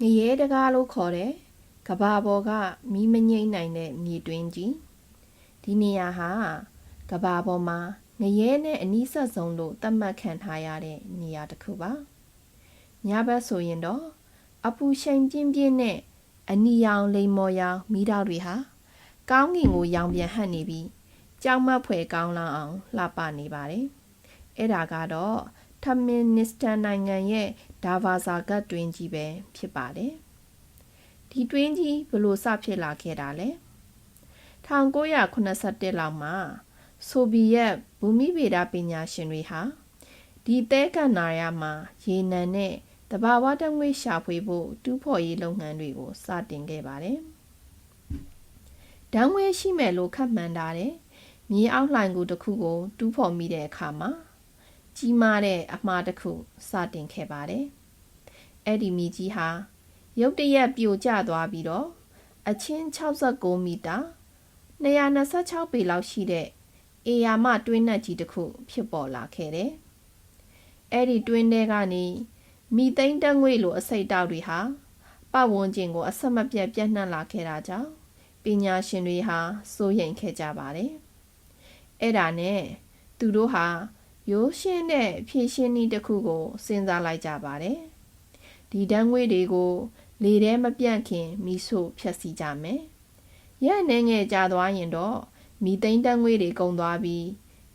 ငရဲတကားလို့ခေါ်တဲ့ကဘာပေါ်ကမီးမငိမ့်နိုင်တဲ့မြေတွင်းကြီးဒီနေရာဟာကဘာပေါ်မှာငရဲနဲ့အနီးဆက်ဆုံးလို့သတ်မှတ်ခံထားရတဲ့နေရာတစ်ခုပါညဘက်ဆိုရင်တော့အပူရှိန်ပြင်းပြင်းနဲ့အနီရောင်လိမ်မော်ရောင်မိတောက်တွေဟာကောင်းကင်ကိုရောင်ပြန်ဟပ်နေပြီးကြောက်မက်ဖွယ်ကောင်းလောင်အောင်လှပနေပါတယ်အဲ့ဒါကတော့ ထမင်နစ္စတန်နိုင်ငံရဲ့ဒါဗာဇာဂတ်တွင်းကြီးပဲဖြစ်ပါတယ်။ဒီတွင်းကြီးဘလို့စဖြစ်လာခဲ့တာလဲ။1981လောက်မှာဆိုဗီယက်ဘူမိဗေဒပညာရှင်တွေဟာဒီသဲကန်နာရမှာရေနံနဲ့တဘာဝတငွေရှာဖွေဖို့တူးဖော်ရေးလုပ်ငန်းတွေကိုစတင်ခဲ့ပါတယ်။ဓာတ်ငွေရှိမယ်လို့ခန့်မှန်းထားတဲ့မြေအောက်လှိုင်ကူတစ်ခုကိုတူးဖော်မိတဲ့အခါမှာ ကြီးမားတဲ့အမှားတစ်ခုစတင်ခဲ့ပါတယ်။အဲ့ဒီမြေကြီးဟာရုတ်တရက်ပြိုကျသွားပြီးတော့အချင်း69မီတာ226ပေလောက်ရှိတဲ့အေယာမတွင်းနက်ကြီးတစ်ခုဖြစ်ပေါ်လာခဲ့တယ်။အဲ့ဒီတွင်းထဲကနေမီသိန်းတက်ငွေလိုအစိတ်တောက်တွေဟာပတ်ဝန်းကျင်ကိုအဆက်မပြတ်ပြန့်နှံ့လာခဲ့တာကြောင့်ပညာရှင်တွေဟာစိုးရိမ်ခဲ့ကြပါတယ်။အဲ့ဒါနဲ့သူတို့ဟာ ရိုးရှင်းတဲ့ဖြည့်ရှင်းနည်းတစ်ခုကိုစဉ်းစားလိုက်ကြပါတယ်။ဒီဓာတ်ငွေတွေကို လေထဲမပြန့်ခင်မီးဆို့ဖြတ်စီကြမယ်။ရက်နေငယ်ကြာသွားရင်တော့မီသိန်းဓာတ်ငွေတွေကုန်သွားပြီး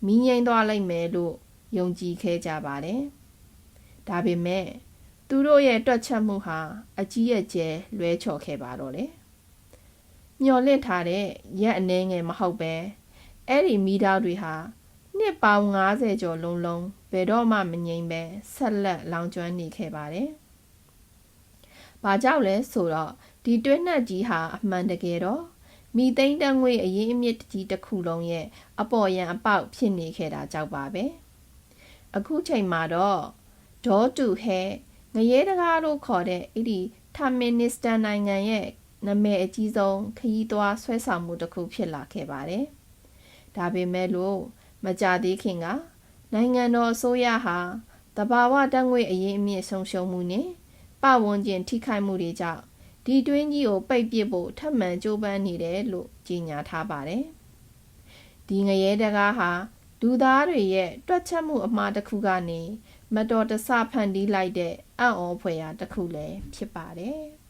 မီးငိမ့်သွားလိုက်မယ်လို့ယုံကြည်ခဲ့ကြပါတယ်။ဒါပေမဲ့သူတို့ရဲ့တွက်ချက်မှုဟာအကြီးအကျယ်လွဲချော်ခဲ့ပါတော့လေ။မျော်လင့်ထားတဲ့ရက်အနှဲငယ်မဟုတ်ပဲအဲ့ဒီမီးတောက်တွေဟာ နှစ်ပေါင်း90ကျော်လုံးလုံးဘယ်တော့မှမငြိမ်ပဲဆက်လက်လောင်ကျွမ်းနေခဲ့ပါတယ်။ဘာကြောင့်လဲဆိုတော့ဒီတွင်းနှက်ကြီးဟာအမှန်တကယ်တော့မိသိန်းတငွေအရင်အမြင့်ကြီးတစ်ခုလုံးရဲ့အပေါ်ယံအပေါက်ဖြစ်နေခဲ့တာကြောက်ပါပဲ။အခုချိန်မှာတော့ဒေါ်တူဟဲငရဲတကားလို့ခေါ်တဲ့အဲ့ဒီထာမင်နစ္စတန်နိုင်ငံရဲ့နာမည်အကြီးဆုံးခရီးသွားဆွဲဆောင်မှုတစ်ခုဖြစ်လာခဲ့ပါတယ်။ဒါပေမဲ့လို့ မကြသေးခင်ကနိုင်ငံတော်အစိုးရဟာတဘာဝတက်ငွေအရင်အမြင့်ဆုံးရှုံးမှုနဲ့ပဝန်းကျင်ထိခိုက်မှုတွေကြောင့်ဒီတွင်းကြီးကိုပိတ်ပစ်ဖို့ထပ်မံကြိုးပမ်းနေတယ်လို့ကြေညာထားပါတယ်။ဒီငရဲတကားဟာလူသားတွေရဲ့တွက်ချက်မှုအမှားတစ်ခုကနေမတော်တဆဖန်တီးလိုက်တဲ့အံ့ဩဖွယ်ရာတစ်ခုလည်းဖြစ်ပါတယ်။